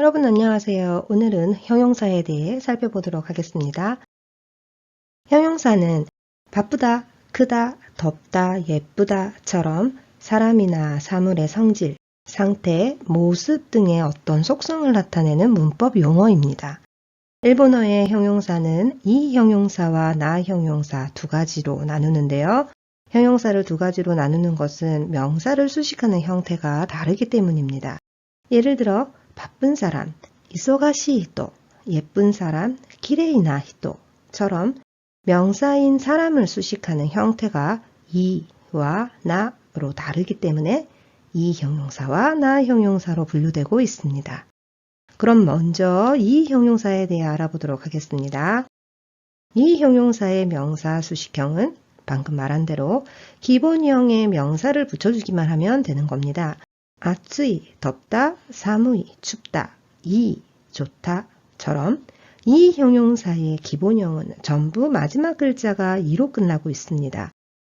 여러분 안녕하세요. 오늘은 형용사에 대해 살펴보도록 하겠습니다. 형용사는 바쁘다, 크다, 덥다, 예쁘다처럼 사람이나 사물의 성질, 상태, 모습 등의 어떤 속성을 나타내는 문법 용어입니다. 일본어의 형용사는 이 형용사와 나 형용사 두 가지로 나누는데요. 형용사를 두 가지로 나누는 것은 명사를 수식하는 형태가 다르기 때문입니다. 예를 들어 바쁜 사람, 이소가시 히토, 예쁜 사람, 기레이나 히토처럼 명사인 사람을 수식하는 형태가 이와 나로 다르기 때문에 이 형용사와 나 형용사로 분류되고 있습니다. 그럼 먼저 이 형용사에 대해 알아보도록 하겠습니다. 이 형용사의 명사 수식형은 방금 말한 대로 기본형의 명사를 붙여주기만 하면 되는 겁니다. 아츠이, 덥다, 사무이, 춥다, 이, 좋다처럼 이 형용사의 기본형은 전부 마지막 글자가 이로 끝나고 있습니다.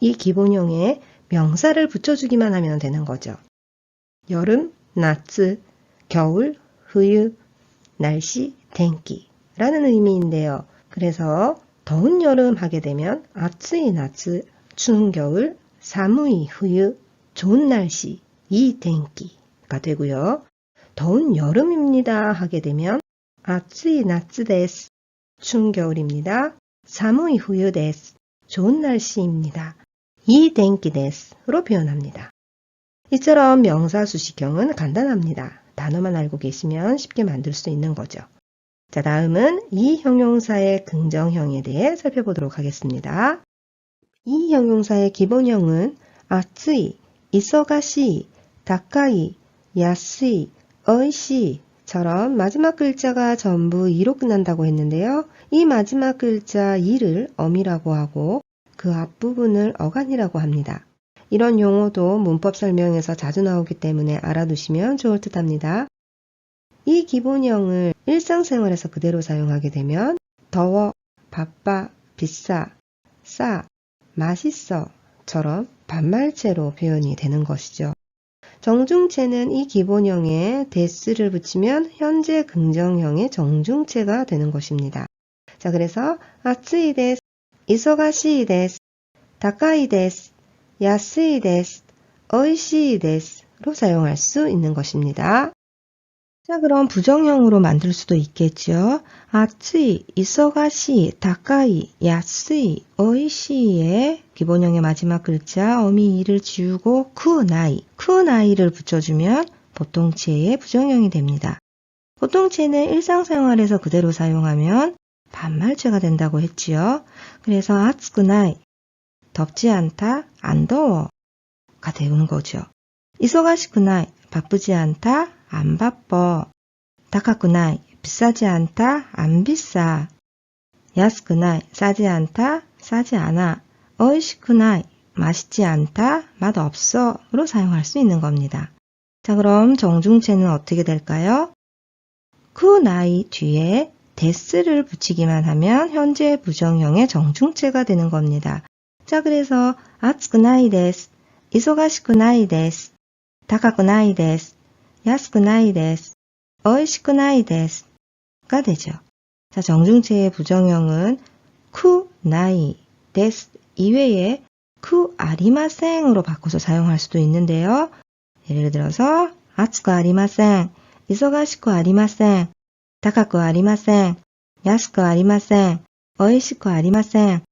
이 기본형에 명사를 붙여주기만 하면 되는 거죠. 여름, 나츠, 겨울, 후유, 날씨, 텐기 라는 의미인데요. 그래서 더운 여름 하게 되면 아츠이 나츠, 추운 겨울, 사무이 후유, 좋은 날씨, 이 텐기가 되고요. 더운 여름입니다 하게 되면 아츠이 나츠 데스, 추운 겨울입니다. 사무이 후유 데스, 좋은 날씨입니다. 이 텐기 데스로 표현합니다. 이처럼 명사 수식형은 간단합니다. 단어만 알고 계시면 쉽게 만들 수 있는 거죠. 자, 다음은 이 형용사의 긍정형에 대해 살펴보도록 하겠습니다. 이 형용사의 기본형은 아츠이, 이서가시, 다카이, 야스이, 어이시처럼 마지막 글자가 전부 이로 끝난다고 했는데요. 이 마지막 글자 이를 어미라고 하고 그 앞부분을 어간이라고 합니다. 이런 용어도 문법 설명에서 자주 나오기 때문에 알아두시면 좋을 듯 합니다. 이 기본형을 일상생활에서 그대로 사용하게 되면 더워, 바빠, 비싸, 싸, 맛있어처럼 반말체로 표현이 되는 것이죠. 정중체는 이 기본형에 데스를 붙이면 현재 긍정형의 정중체가 되는 것입니다. 자, 그래서 아츠이 데스, 이소가시 데스, 다카이 데스, 야스이 데스, 어이시 데스로 사용할 수 있는 것입니다. 자, 그럼 부정형으로 만들 수도 있겠죠. 아츠이, 이서가시, 다카이, 야스이, 어이시의 기본형의 마지막 글자 어미 이를 지우고 쿠나이, 쿠나이를 붙여주면 보통체의 부정형이 됩니다. 보통체는 일상생활에서 그대로 사용하면 반말체가 된다고 했지요. 그래서 아츠쿠나이, 덥지 않다, 안 더워가 되는 거죠. 이서가시쿠나이, 바쁘지 않다, 안 바빠. 다카쿠나이, 비싸지 않다, 안 비싸. 야스쿠나이, 싸지 않다, 싸지 않아. 어이시쿠나이, 맛있지 않다, 맛 없어 로 사용할 수 있는 겁니다. 자, 그럼 정중체는 어떻게 될까요? 쿠나이 뒤에 데스를 붙이기만 하면 현재 부정형의 정중체가 되는 겁니다. 자, 그래서 아츠쿠나이 데스, 이소가시쿠나이 데스, 다카쿠나이 데스, 데스가 되죠. 자, 정중체의 부정형은 쿠 나이 데스 이외에 쿠 아리마생으로 바꿔서 사용할 수도 있는데요. 예를 들어서 아츠쿠 아리마생, 이소가시쿠 아리마생, 다카쿠 아리마생, 야스쿠 아리마생, 어이시쿠 아리마생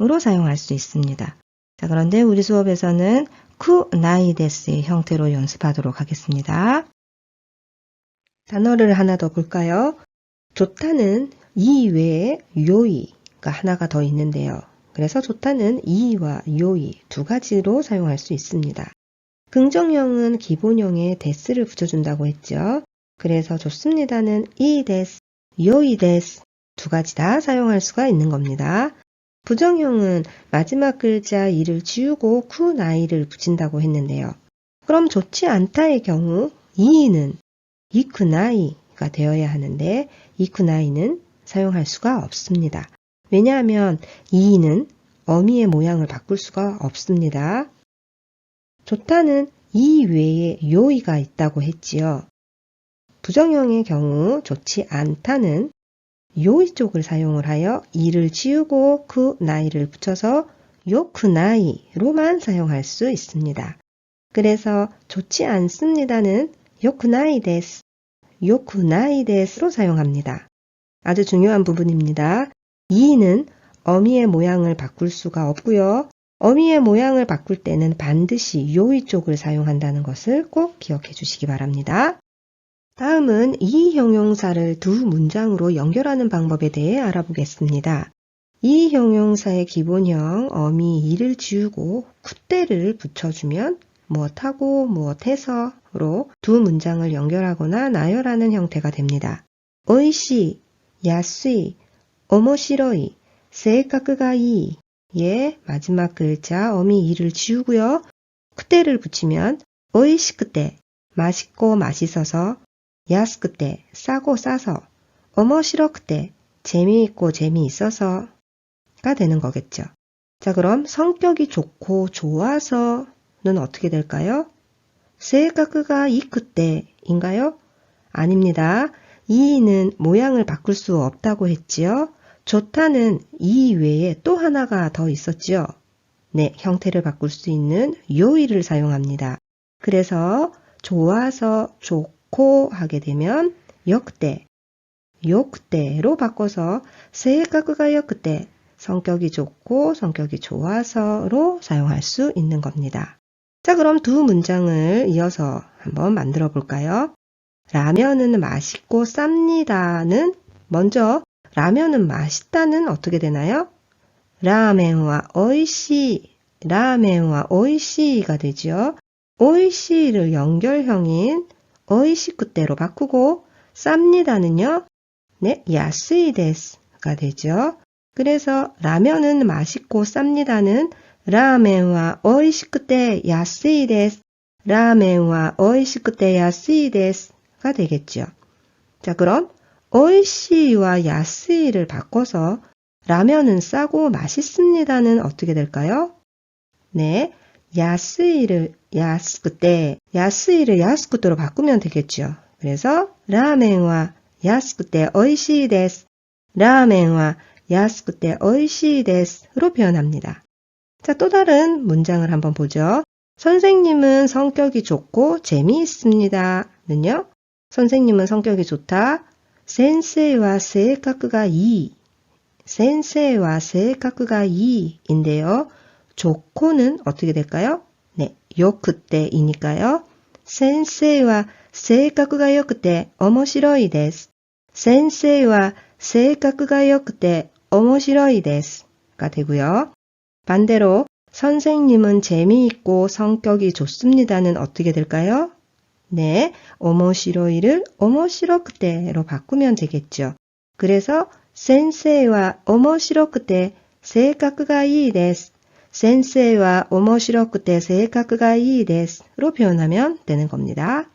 으로 사용할 수 있습니다. 자, 그런데 우리 수업에서는 쿠나이데스의 형태로 연습하도록 하겠습니다. 단어를 하나 더 볼까요? 좋다는 이 외에 요이가 하나가 더 있는데요. 그래서 좋다는 이와 요이 두 가지로 사용할 수 있습니다. 긍정형은 기본형에 데스를 붙여준다고 했죠. 그래서 좋습니다는 이 데스, 요이 데스 두 가지 다 사용할 수가 있는 겁니다. 부정형은 마지막 글자 이를 지우고 쿠나이를 붙인다고 했는데요. 그럼 좋지 않다의 경우 이는 이쿠나이가 되어야 하는데 이쿠나이는 사용할 수가 없습니다. 왜냐하면 이는 어미의 모양을 바꿀 수가 없습니다. 좋다는 이 외에 요이가 있다고 했지요. 부정형의 경우 좋지 않다는 요이 쪽을 사용을 하여 이를 지우고 그 나이를 붙여서 요크 나이로만 사용할 수 있습니다. 그래서 좋지 않습니다는 요크 나이 데스, 요크 나이 데스로 사용합니다. 아주 중요한 부분입니다. 이는 어미의 모양을 바꿀 수가 없고요. 어미의 모양을 바꿀 때는 반드시 요이 쪽을 사용한다는 것을 꼭 기억해 주시기 바랍니다. 다음은 이 형용사를 두 문장으로 연결하는 방법에 대해 알아보겠습니다. 이 형용사의 기본형 어미 이를 지우고 굿대를 붙여주면 무엇하고 무엇해서로 두 문장을 연결하거나 나열하는 형태가 됩니다. 오이시, 야스이, 오모시로이, 세이카크가 이의 마지막 글자 어미 이를 지우고요. 그때를 붙이면 오이시크때 맛있고 맛있어서 야스크 때 싸고 싸서 어머시러크 때 재미있고 재미있어서가 되는 거겠죠. 자 그럼 성격이 좋고 좋아서는 어떻게 될까요? 세이카크가 이크 때인가요? 아닙니다. 이는 모양을 바꿀 수 없다고 했지요. 좋다는 이 외에 또 하나가 더 있었지요. 네, 형태를 바꿀 수 있는 요이를 사용합니다. 그래서 좋아서 좋고 하게 되면 역대, 욕대로 바꿔서 세가그가 역대, 성격이 좋고 성격이 좋아서로 사용할 수 있는 겁니다. 자, 그럼 두 문장을 이어서 한번 만들어 볼까요? 라면은 맛있고 쌉니다는 먼저 라면은 맛있다는 어떻게 되나요? 라멘와 오이시, 라멘와 오이시가 되죠. 오이시를 연결형인 오이시쿠대로 바꾸고 쌉니다는요. 네, 야스이 데스가 되죠. 그래서 라면은 맛있고 쌉니다는 라멘와 오이시쿠대 야스이 데스, 라멘와 오이시쿠대 야스이 데스가 되겠죠. 자, 그럼 오이시와 야스이를 바꿔서 라면은 싸고 맛있습니다는 어떻게 될까요? 네, 야스이를 야스쿠때 야스이를 야스쿠토로 바꾸면 되겠죠. 그래서 라멘와 야스쿠때 어이시 데스 라멘와 야스쿠때 어이시 데스로 표현합니다. 자, 또 다른 문장을 한번 보죠. 선생님은 성격이 좋고 재미있습니다. 는요. 선생님은 성격이 좋다. 센세와세카크가 이. 센세와세카크가 이인데요. 좋고는 어떻게 될까요? 네, よくて이니까요. 先生は性格が良くて面白いです。先生は性格が良くて面白いです。가 되고요. 반대로 선생님은 재미있고 성격이 좋습니다는 어떻게 될까요? 네, 오모시로이를 오모시로크테로 바꾸면 되겠죠. 그래서 센세이와 오모시로크테 세이카크가 이 데스. 센세이와 오모시로쿠테 세이카크가 이이데스로 표현하면 되는 겁니다.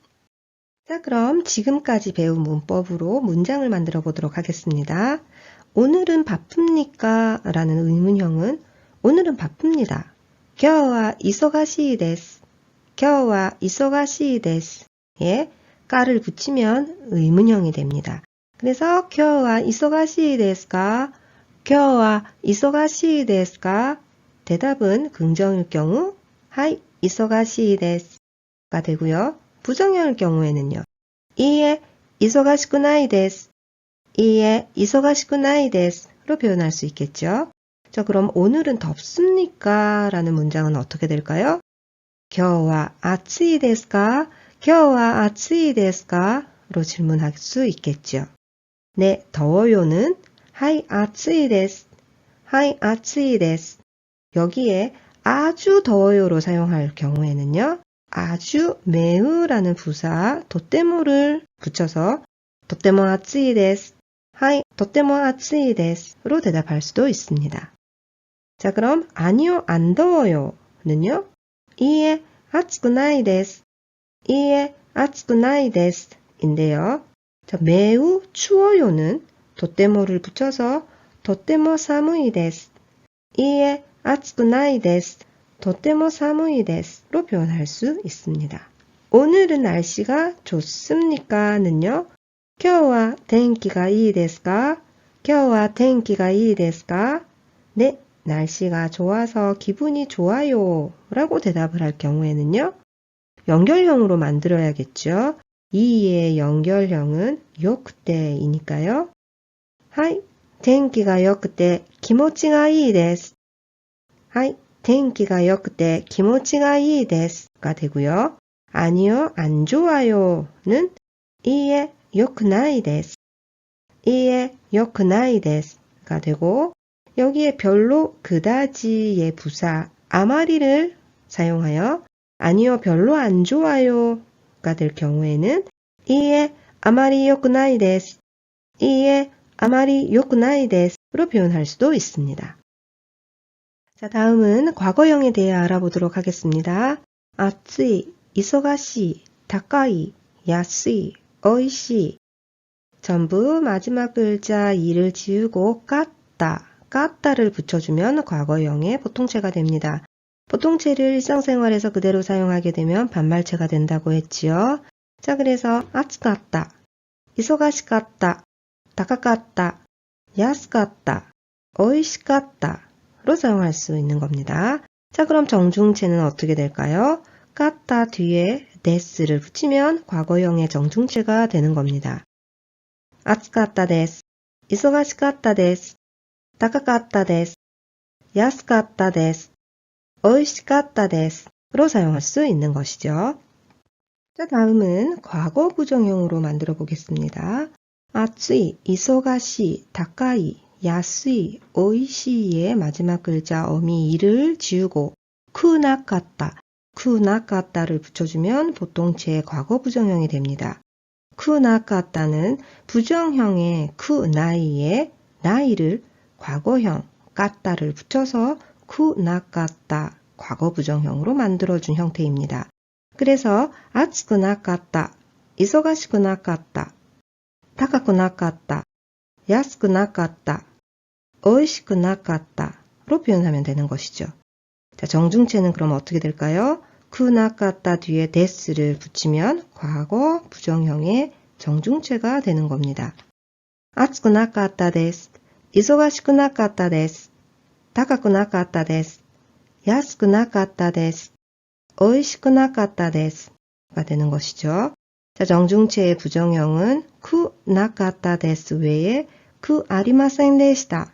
자, 그럼 지금까지 배운 문법으로 문장을 만들어 보도록 하겠습니다. 오늘은 바쁩니까? 라는 의문형은 오늘은 바쁩니다. 겨와 이소가시이데스. 겨와 이소가시이데스. 예, 까를 붙이면 의문형이 됩니다. 그래서 겨와 이소가시이데스가 겨와 이소가시이데스가 대답은 긍정일 경우 하이 이소가시 데스가 되고요. 부정형일 경우에는요. 이에 이소가시쿠나이 데스. 이에 이소가시쿠나이 데스로 표현할 수 있겠죠. 자, 그럼 오늘은 덥습니까? 라는 문장은 어떻게 될까요? 今日は 아츠이 데스까? 今日は 아츠이 데스까? 로 질문할 수 있겠죠. 네, 더워요는 하이 아츠이 데스. 하이 아츠이 데스. 여기에 아주 더워요로 사용할 경우에는요. 아주 매우라는 부사 도떼모를 붙여서 도떼모 아츠이 데스. 하이 도떼모 아츠이 데스로 대답할 수도 있습니다. 자, 그럼 아니요, 안 더워요는요. 이에 아츠쿠나이 데스. 이에 아츠쿠나이 데스 인데요. 자, 매우 추워요는 도떼모를 붙여서 도떼모 사무이 데스. 이에 아츠쿠나이 데스. 도떼모 사무이 데스로 표현할 수 있습니다. 오늘은 날씨가 좋습니까?는요. 今日は天気がいいですか?今日は天気がいいですか? 네, 날씨가 좋아서 기분이 좋아요. 라고 대답을 할 경우에는요. 연결형으로 만들어야겠죠. 이의 연결형은 요크때이니까요. 하이, 天気が良くて気持ちがいいです。 はい、天気が良くて気持ちがいいです.가 되고요. 아니요, 안 좋아요는 이에 良くないです. 이에 良くないです.가 되고 여기에 별로 그다지의 부사 아마리를 사용하여 아니요, 별로 안 좋아요가 될 경우에는 이에 아마리 良くないです. 이에 아마리 良くないです. 로 표현할 수도 있습니다. 자, 다음은 과거형에 대해 알아보도록 하겠습니다. 아츠이, 이소가시, 다카이, 야스이, 어이시. 전부 마지막 글자 이를 지우고 깠다, 깠다를 붙여주면 과거형의 보통체가 됩니다. 보통체를 일상생활에서 그대로 사용하게 되면 반말체가 된다고 했지요. 자, 그래서 아츠갔다, 이소가시갔다, 다카갔다, 야스갔다, 어이시갔다 로 사용할 수 있는 겁니다. 자, 그럼 정중체는 어떻게 될까요? 깠다 뒤에 데스를 붙이면 과거형의 정중체가 되는 겁니다. 아츠갔다 데스, 이소가시갔다 데스, 다카갔다 데스, 야스갔다 데스, 어이시갔다 데스로 사용할 수 있는 것이죠. 자, 다음은 과거 부정형으로 만들어 보겠습니다. 아츠이, 이소가시, 다카이, 야스이, 오이시의 마지막 글자 어미 이를 지우고 쿠나까따, 쿠나까따를 붙여주면 보통체의 과거 부정형이 됩니다. 쿠나까따는 부정형의 쿠나이에 나이를 과거형 까따를 붙여서 쿠나까따 과거 부정형으로 만들어준 형태입니다. 그래서 아츠쿠나까따, 이소가시쿠나까따, 타카쿠나까따, 야스쿠나까따, 어이시쿠나까따로 표현하면 되는 것이죠. 자, 정중체는 그럼 어떻게 될까요? 쿠나까따 뒤에 데스를 붙이면 과거 부정형의 정중체가 되는 겁니다. 아츠쿠나까따 데스, 이소가시쿠나까따 데스, 타카쿠나까따 데스, 야스쿠나까따 데스, 어이시쿠나까따 데스가 되는 것이죠. 자, 정중체의 부정형은 쿠나까따 데스 외에 그 아리마센 데시다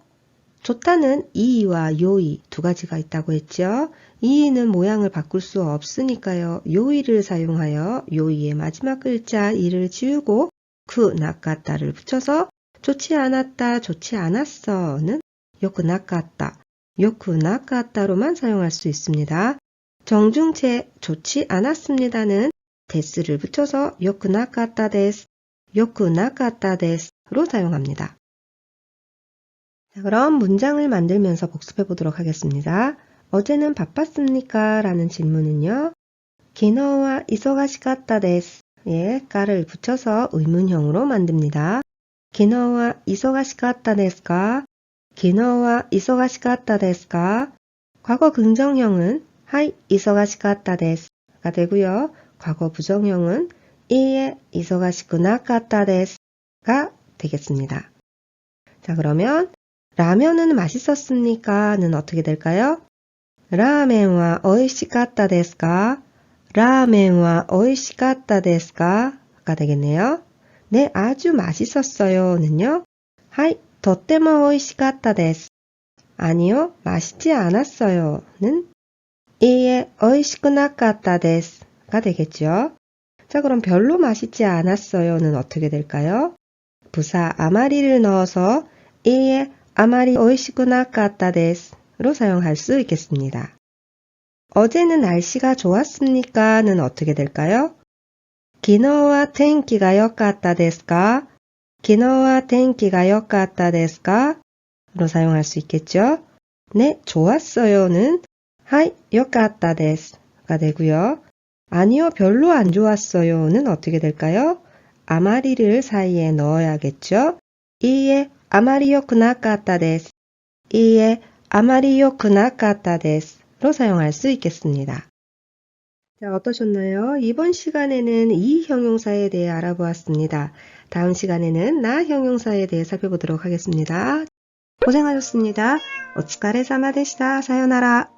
좋다는 이와 요이 두 가지가 있다고 했죠. 이는 모양을 바꿀 수 없으니까요. 요이를 사용하여 요이의 마지막 글자 이를 지우고 그 나까따를 붙여서 좋지 않았다, 좋지 않았어는 요크 나까따, 요크 나까따로만 사용할 수 있습니다. 정중체 좋지 않았습니다는 데스를 붙여서 요크 나까따 데스, 요크 나까따 데스로 사용합니다. 자, 그럼 문장을 만들면서 복습해 보도록 하겠습니다. 어제는 바빴습니까? 라는 질문은요. 기너와 이소가시갔다 데스 예, 까를 붙여서 의문형으로 만듭니다. 기너와 이소가시갔다 데스까? 기너와 이소가시갔다 데스까? 과거 긍정형은 하이 이소가시갔다 데스가 되고요. 과거 부정형은 이에 이소가시구나갔다 데스가 되겠습니다. 자, 그러면 라면은 맛있었습니까? 는 어떻게 될까요? 라멘와 오이시갔다 데스까? 라멘와 오이시갔다 데스까? 가 되겠네요. 네, 아주 맛있었어요. 는요. 하이, 덧대모 오이시갔다 데스. 아니요, 맛있지 않았어요. 는 이에 오이시쿠나갔다 데스가 되겠죠. 자, 그럼 별로 맛있지 않았어요. 는 어떻게 될까요? 부사 아마리를 넣어서 이에 아마리 오이시구나까다데스로 사용할 수 있겠습니다. 어제는 날씨가 좋았습니까는 어떻게 될까요? 기노와 텐키가 요까다데스까? 기노와 텐키가 요까다데스까? 로 사용할 수 있겠죠? 네, 좋았어요는 하이 요까다데스가 되고요. 아니요, 별로 안 좋았어요는 어떻게 될까요? 아마리를 사이에 넣어야겠죠? 이에 아마리 요쿠나카타 데스. 이에 아마리 요쿠나카타 데스로 사용할 수 있겠습니다. 자, 어떠셨나요? 이번 시간에는 이 형용사에 대해 알아보았습니다. 다음 시간에는 나 형용사에 대해 살펴보도록 하겠습니다. 고생하셨습니다. お疲れ様でした。さよなら。